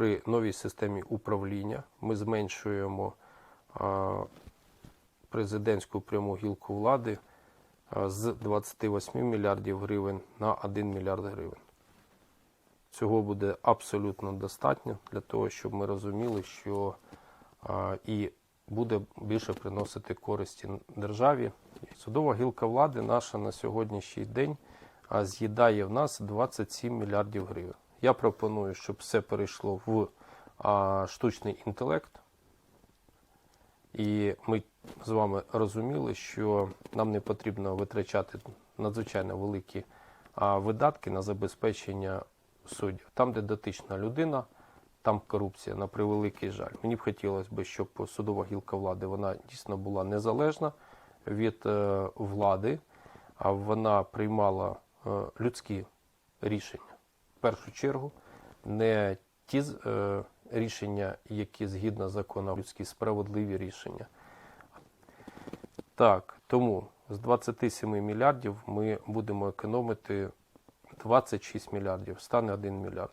при новій системі управління ми зменшуємо президентську пряму гілку влади з 28 мільярдів гривень на 1 мільярд гривень. Цього буде абсолютно достатньо для того, щоб ми розуміли, що і буде більше приносити користі державі. Судова гілка влади наша на сьогоднішній день з'їдає в нас 27 мільярдів гривень. Я пропоную, щоб все перейшло в а, штучний інтелект. І ми з вами розуміли, що нам не потрібно витрачати надзвичайно великі а, видатки на забезпечення суддів. Там, де дотична людина, там корупція, на превеликий жаль. Мені б хотілося б, щоб судова гілка влади вона дійсно була незалежна від е, влади, а вона приймала е, людські рішення. В першу чергу, не ті е, рішення, які згідно закону людські справедливі рішення. Так, тому з 27 мільярдів ми будемо економити 26 мільярдів, стане 1 мільярд.